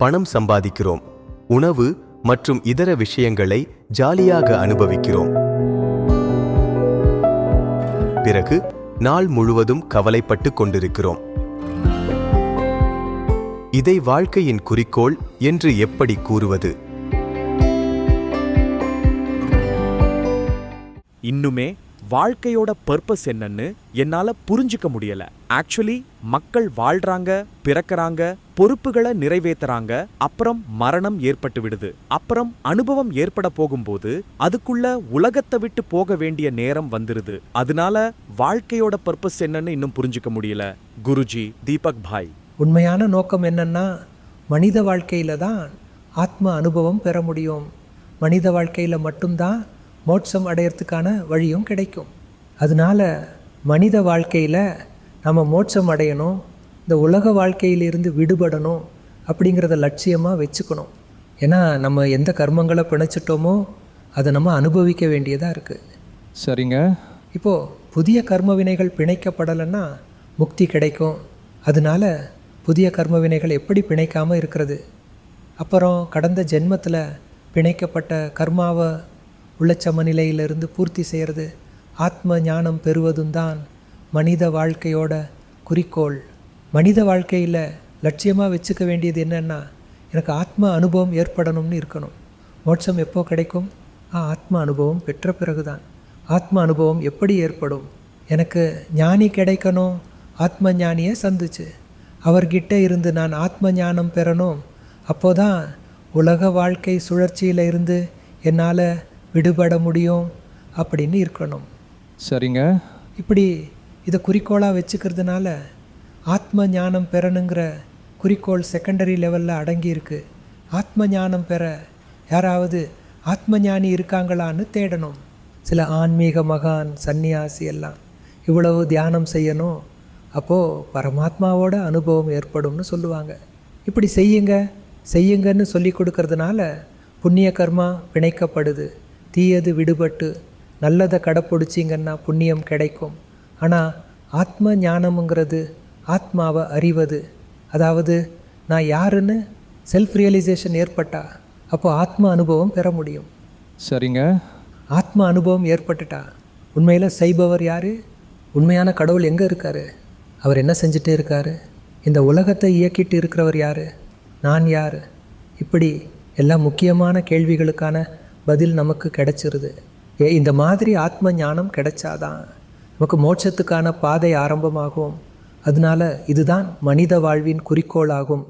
பணம் சம்பாதிக்கிறோம். உணவு மற்றும் இதர விஷயங்களை ஜாலியாக அனுபவிக்கிறோம். பிறகு நாள் முழுவதும் கவலைப்பட்டு கொண்டிருக்கிறோம். இதை வாழ்க்கையின் குறிக்கோள் என்று எப்படி கூறுவது? இன்னுமே வாழ்க்கையோட பர்பஸ் என்னன்னு என்னால் புரிஞ்சுக்க முடியல. ஆக்சுவலி மக்கள் வாழ்றாங்க பிறக்கிறாங்க பொறுப்புகளை நிறைவேத்துறாங்க அப்புறம் மரணம் ஏற்பட்டு விடுது. அப்புறம் அனுபவம் ஏற்பட போகும்போது அதுக்குள்ள உலகத்தை விட்டு போக வேண்டிய நேரம் வந்துருது. அதனால வாழ்க்கையோட பர்பஸ் என்னன்னு இன்னும் புரிஞ்சுக்க முடியல. குருஜி தீபக் பாய். உண்மையான நோக்கம் என்னன்னா மனித வாழ்க்கையில் தான் ஆத்ம அனுபவம் பெற முடியும். மனித வாழ்க்கையில் மட்டும்தான் மோட்சம் அடையறதுக்கான வழியும் கிடைக்கும். அதனால மனித வாழ்க்கையில் நம்ம மோட்சம் அடையணும் இந்த உலக வாழ்க்கையிலிருந்து விடுபடணும் அப்படிங்கிறத லட்சியமாக வச்சுக்கணும். ஏன்னா நம்ம எந்த கர்மங்களை பிணைச்சிட்டோமோ அதை நம்ம அனுபவிக்க வேண்டியதாக இருக்குது சரிங்க. இப்போது புதிய கர்ம வினைகள் பிணைக்கப்படலைன்னா முக்தி கிடைக்கும். அதனால புதிய கர்ம வினைகள் எப்படி பிணைக்காமல் இருக்கிறது? அப்புறம் கடந்த ஜென்மத்தில் பிணைக்கப்பட்ட கர்மாவை உள்ள சமநிலையிலிருந்து பூர்த்தி செய்கிறது. ஆத்ம ஞானம் பெறுவதும் தான் மனித வாழ்க்கையோட குறிக்கோள். மனித வாழ்க்கையில் லட்சியமாக வச்சுக்க வேண்டியது என்னென்னா எனக்கு ஆத்ம அனுபவம் ஏற்படணும்னு இருக்கணும். மோட்சம் எப்போ கிடைக்கும்? ஆ ஆத்ம அனுபவம் பெற்ற பிறகுதான். ஆத்ம அனுபவம் எப்படி ஏற்படும்? எனக்கு ஞானி கிடைக்கணும் ஆத்ம ஞானியை சந்திச்சு. அவர்கிட்ட இருந்து நான் ஆத்ம ஞானம் பெறணும். அப்போதான் உலக வாழ்க்கை சுழற்சியில் இருந்து என்னால் விடுபட முடியும் அப்படின்னு இருக்கணும். சரிங்க. இப்படி இதை குறிக்கோளாக வச்சுக்கிறதுனால ஆத்ம ஞானம் பெறணுங்கிற குறிக்கோள் செகண்டரி லெவலில் அடங்கியிருக்கு ஆத்ம ஞானம் பெற யாராவது ஆத்ம ஞானி இருக்காங்களான்னு தேடணும். சில ஆன்மீக மகான் சந்நியாசி எல்லாம் இவ்வளவு தியானம் செய்யணும். அப்போது பரமாத்மாவோட அனுபவம் ஏற்படும்னு சொல்லுவாங்க. இப்படி செய்யுங்க செய்யுங்கன்னு சொல்லி கொடுக்கறதுனால புண்ணிய கர்மா பிணைக்கப்படுது. தீயது விடுபட்டு நல்லதை கடைப்பிடிச்சிங்கன்னா புண்ணியம் கிடைக்கும். ஆனால் ஆத்ம ஞானம்ங்கிறது ஆத்மாவை அறிவது. அதாவது நான் யாருன்னு செல்ஃப் ரியலைசேஷன் ஏற்பட்டா அப்போ ஆத்ம அனுபவம் பெற முடியும். சரிங்க. ஆத்ம அனுபவம் ஏற்பட்டுட்டா உண்மையில் செய்பவர் யார்? உண்மையான கடவுள் எங்கே இருக்கார்? அவர் என்ன செஞ்சுட்டே இருக்கார்? இந்த உலகத்தை இயக்கிட்டு இருக்கிறவர் யார்? நான் யார்? இப்படி எல்லா முக்கியமான கேள்விகளுக்கான பதில் நமக்கு கிடைச்சிருது. ஏ இந்த மாதிரி ஆத்ம ஞானம் கிடைச்சாதான் நமக்கு மோட்சத்துக்கான பாதை ஆரம்பமாகும். அதனால இதுதான் மனித வாழ்வின் குறிக்கோளாகும்.